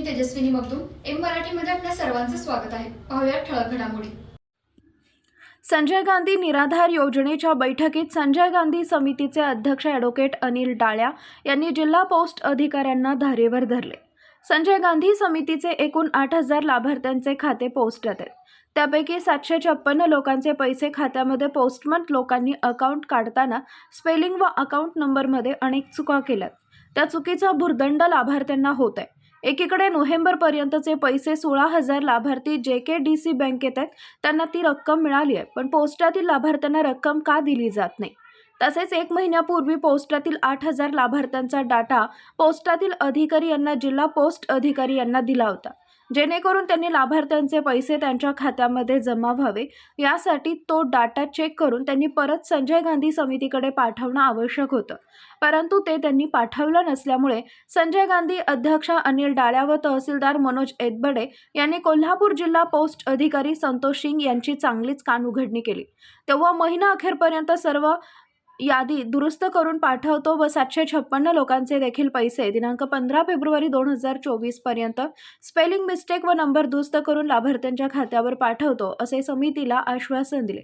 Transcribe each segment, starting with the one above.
मी Tejaswini Magdum M मराठीमध्ये आपल्या सर्वांचं स्वागत आहे. पाहूया ठळक घडामोडी. संजय गांधी निराधार योजनेच्या बैठकीत संजय गांधी समितीचे अध्यक्ष ॲडव्होकेट अनिल डाळ्या यांनी जिल्हा पोस्ट अधिकाऱ्यांना धारेवर धरले. संजय गांधी समितीचे एकूण आठ हजार लाभार्थ्यांचे खाते पोस्टात आहेत त्यापैकी सातशे छप्पन्न लोकांचे पैसे खात्यामध्ये पोस्टमन लोकांनी अकाउंट काढताना स्पेलिंग व अकाउंट नंबरमध्ये अनेक चुका केल्यात. त्या चुकीचा भुर्दंड लाभार्थ्यांना होत आहे. एकीकडे नोव्हेंबरपर्यंतचे पैसे सोळा हजार लाभार्थी जे के डी सी बँकेत आहेत त्यांना ती रक्कम मिळाली आहे. पण पोस्टातील लाभार्थ्यांना रक्कम का दिली जात नाही? तसेच एक महिन्यापूर्वी पोस्टातील आठ हजार लाभार्थ्यांचा डाटा पोस्टातील अधिकारी यांना जिल्हा पोस्ट अधिकारी यांना दिला होता. जेणेकरून त्यांनी लाभार्थ्यांचे पैसे त्यांच्या खात्यामध्ये जमा व्हावे. यासाठी तो डाटा चेक करून त्यांनी परत संजय गांधी समितीकडे पाठवणं आवश्यक होतं. परंतु ते त्यांनी पाठवलं नसल्यामुळे संजय गांधी अध्यक्ष अनिल डाळ्या व तहसीलदार मनोज एदबडे यांनी कोल्हापूर जिल्हा पोस्ट अधिकारी संतोष सिंग यांची चांगलीच कानउघडणी केली. तेव्हा महिना अखेरपर्यंत सर्व यादी दुरुस्त करून पाठवतो. व सातशे छप्पन्न लोकांचे देखील पैसे. दिनांक पंधरा फेब्रुवारी दोन हजार चोवीसपर्यंत स्पेलिंग मिस्टेक व नंबर दुरुस्त करून लाभार्थ्यांच्या खात्यावर पाठवतो असे समितीला आश्वासन दिले.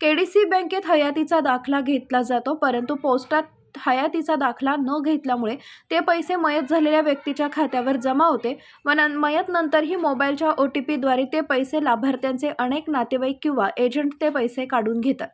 के डी सी बँकेत हयातीचा दाखला घेतला जातो परंतु पोस्टात हयातीचा दाखला न घेतल्यामुळे ते पैसे मयत झालेल्या व्यक्तीच्या खात्यावर जमा होते व न मयत नंतरही मोबाईलच्या ओ टी पीद्वारे ते पैसे लाभार्थ्यांचे अनेक नातेवाईक किंवा एजंट ते पैसे काढून घेतात.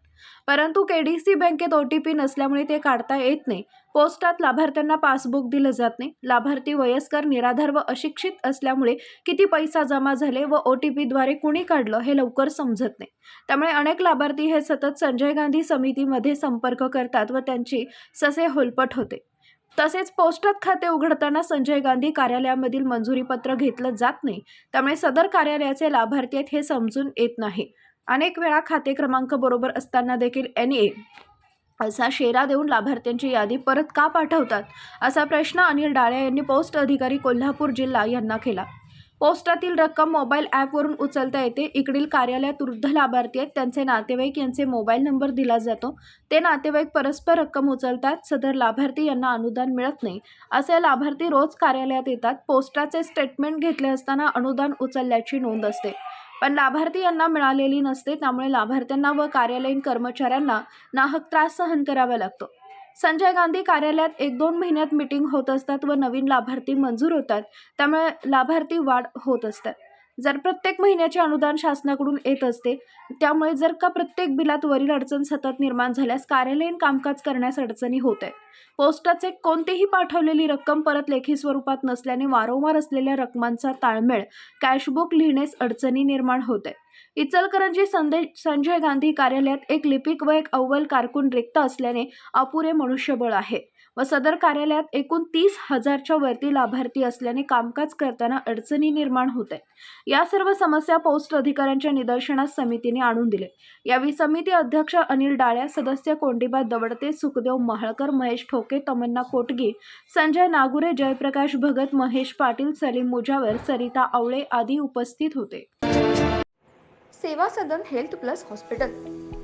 परंतु के डी सी बँकेत ओ टी पी नसल्यामुळे ते काढता येत नाही. पोस्टात लाभार्थ्यांना पासबुक दिलं जात नाही. लाभार्थी वयस्कर निराधार व अशिक्षित असल्यामुळे किती पैसा जमा झाले व ओ टी पीद्वारे कुणी काढलं हे लवकर समजत नाही. त्यामुळे अनेक लाभार्थी हे सतत संजय गांधी समितीमध्ये संपर्क करतात व त्यांची ससे होलपट होते. तसेच पोस्टात खाते उघडताना संजय गांधी कार्यालयामधील मंजुरीपत्र घेतलं जात नाही. त्यामुळे सदर कार्यालयाचे लाभार्थी आहेत हे समजून येत नाही. अनेक वेळा खाते क्रमांक बरोबर असताना देखील एन ए असा शेरा देऊन लाभार्थ्यांची यादी परत का पाठवतात? असा प्रश्न अनिल डाळे यांनी पोस्ट अधिकारी कोल्हापूर जिल्हा यांना केला. पोस्टातील रक्कम मोबाईल ॲपवरून उचलता येते. इकडील कार्यालयात वृद्ध लाभार्थी आहेत. त्यांचे नातेवाईक यांचे मोबाईल नंबर दिला जातो. ते नातेवाईक परस्पर रक्कम उचलतात. सदर लाभार्थी यांना अनुदान मिळत नाही. असे लाभार्थी रोज कार्यालयात येतात. पोस्टाचे स्टेटमेंट घेतले असताना अनुदान उचलल्याची नोंद असते. पण लाभार्थी यांना मिळालेली नसते. त्यामुळे लाभार्थ्यांना व कार्यालयीन कर्मचाऱ्यांना नाहक त्रास सहन करावा लागतो. संजय गांधी कार्यालयात एक दोन महिन्यात मीटिंग होत असतात व नवीन लाभार्थी मंजूर होतात. त्यामुळे लाभार्थी वाढ होत असतात. जर प्रत्येक महिन्याचे अनुदान शासनाकडून येत असते त्यामुळे जर का प्रत्येक बिलात वरील अडचण सतत निर्माण झाल्यास कार्यालयीन कामकाज करण्यास अडचणी होत आहेत. पोस्टाचे कोणतीही पाठवलेली रक्कम परत लेखी स्वरूपात नसल्याने वारंवार असलेल्या रकमांचा ताळमेळ कॅशबुक लिहिण्यास अडचणी निर्माण होत आहे इचलकरंजी संदेश संजय गांधी कार्यालयात एक लिपिक व एक अव्वल कारकून रिक्त असल्याने अपुरे मनुष्यबळ आहे. व सदर कार्यालयात एकूण तीस हजारच्या वरती लाभार्थी असल्याने कामकाज करताना अडचणी निर्माण होत आहेत या सर्व समस्या पोस्ट अधिकाऱ्यांच्या निदर्शनास समितीने आणून दिले. यावेळी समिती अध्यक्ष अनिल डाळ्या सदस्य कोंडीबा दवडते सुखदेव महाळकर महेश ठोके तमन्ना कोटगी संजय नागुरे जयप्रकाश भगत महेश पाटील सलीम मुजावर सरिता आवळे आदी उपस्थित होते. Seva Sadan health plus hospital.